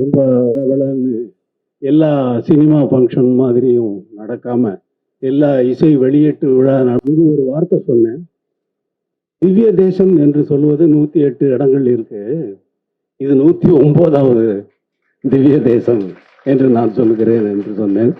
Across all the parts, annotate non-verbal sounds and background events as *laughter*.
ரொம்ப வளர்ந்து எல்லா சினிமா ஃபங்க்ஷன் மாதிரியும் நடக்காமல் எல்லா இசை வெளியீட்டு விழா நடந்து ஒரு வார்த்தை சொன்னேன். திவ்ய தேசம் என்று சொல்வது நூற்றி எட்டு இடங்கள் இருக்கு. இது நூற்றி ஒன்பதாவது திவ்ய தேசம் என்று நான் சொல்கிறேன் என்று சொன்னேன்.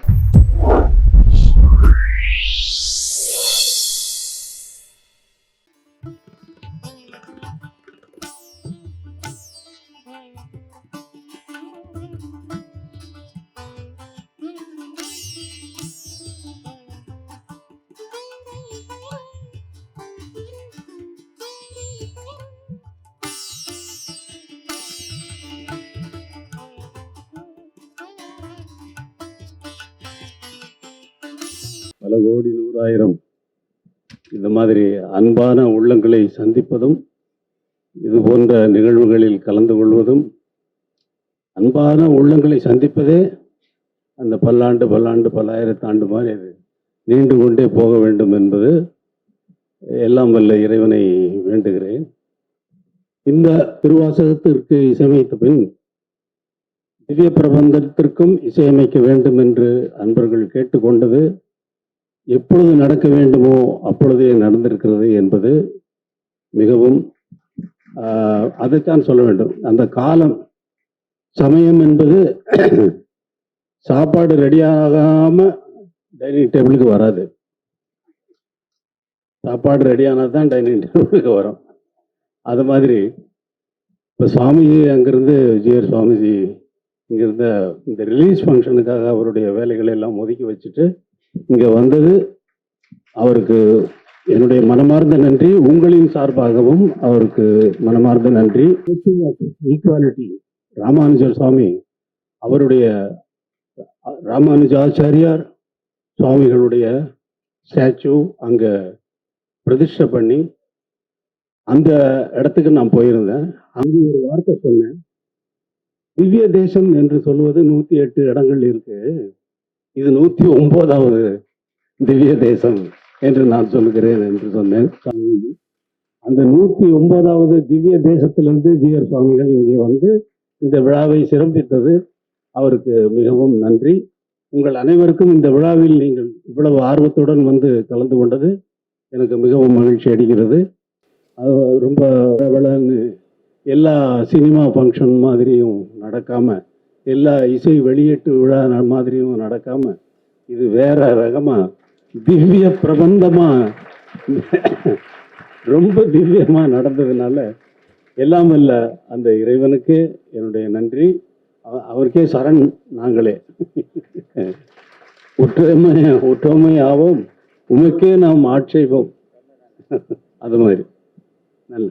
பல கோடி நூறாயிரம். இந்த மாதிரி அன்பான உள்ளங்களை சந்திப்பதும் இது போன்ற நிகழ்வுகளில் கலந்து கொள்வதும் அன்பான உள்ளங்களை சந்திப்பதே அந்த பல்லாண்டு பல்லாண்டு பல்லாயிரத்தாண்டு மாதிரி அது நீண்டு கொண்டே போக வேண்டும் என்பது எல்லாம் வல்ல இறைவனை வேண்டுகிறேன். இந்த திருவாசகத்திற்கு இசையமைத்த பின் திவ்ய பிரபந்தத்திற்கும் இசையமைக்க வேண்டும் என்று அன்பர்கள் கேட்டுக்கொண்டது எப்பொழுது நடக்க வேண்டுமோ அப்பொழுதே நடந்திருக்கிறது என்பது மிகவும் அதைத்தான் சொல்ல வேண்டும். அந்த காலம் சமயம் என்பது *clears throat* சாப்பாடு ரெடியாகாம டைனிங் டேபிளுக்கு வராது. சாப்பாடு ரெடியானால் தான் டைனிங் டேபிளுக்கு வரும். அது மாதிரி இப்போ சுவாமிஜி அங்கேருந்து ஜிஆர் சுவாமிஜி இங்கிருந்த இந்த ரிலீஸ் ஃபங்க்ஷனுக்காக அவருடைய வேலைகளை எல்லாம் ஒதுக்கி வச்சுட்டு இங்க வந்தது அவருக்கு என்னுடைய மனமார்ந்த நன்றி. உங்களின் சார்பாகவும் அவருக்கு மனமார்ந்த நன்றி. ஈக்குவாலிட்டி ராமானுஜர் சுவாமி அவருடைய ராமானுஜாச்சாரியார் சுவாமிகளுடைய ஸ்டாச்சு அங்க பிரதிஷ்டை பண்ணி அந்த இடத்துக்கு நான் போயிருந்தேன். அங்கு ஒரு வார்த்தை சொன்னேன். திவ்ய தேசம் என்று சொல்வது நூத்தி எட்டு இடங்கள் இருக்கு. இது நூத்தி ஒன்பதாவது திவ்ய தேசம் என்று நான் சொல்லுகிறேன் என்று சொன்னேன். சுவாமிஜி அந்த நூத்தி ஒன்பதாவது திவ்ய தேசத்திலிருந்து ஜிஆர் சுவாமிகள் இங்கே வந்து இந்த விழாவை சிறப்பித்தது. அவருக்கு மிகவும் நன்றி. உங்கள் அனைவருக்கும் இந்த விழாவில் நீங்கள் இவ்வளவு ஆர்வத்துடன் வந்து கலந்து கொண்டது எனக்கு மிகவும் மகிழ்ச்சி அடைகிறது அது ரொம்ப விழான்னு எல்லா சினிமா ஃபங்க்ஷன் மாதிரியும் நடக்காமல் எல்லா இசை வெளியீட்டு விழா ந- மாதிரியும் நடக்காம இது வேற ரகமா திவ்ய பிரபந்தமா ரொம்ப திவ்யமா நடந்ததுனால எல்லாம் இல்லை அந்த இறைவனுக்கு என்னுடைய நன்றி. அவ- அவருக்கே சரண் நாங்களே. ஒற்றுமை ஒற்றுமை ஆவோம் உமக்கே நாம் ஆட்சேபம். அது மாதிரி. நல்ல.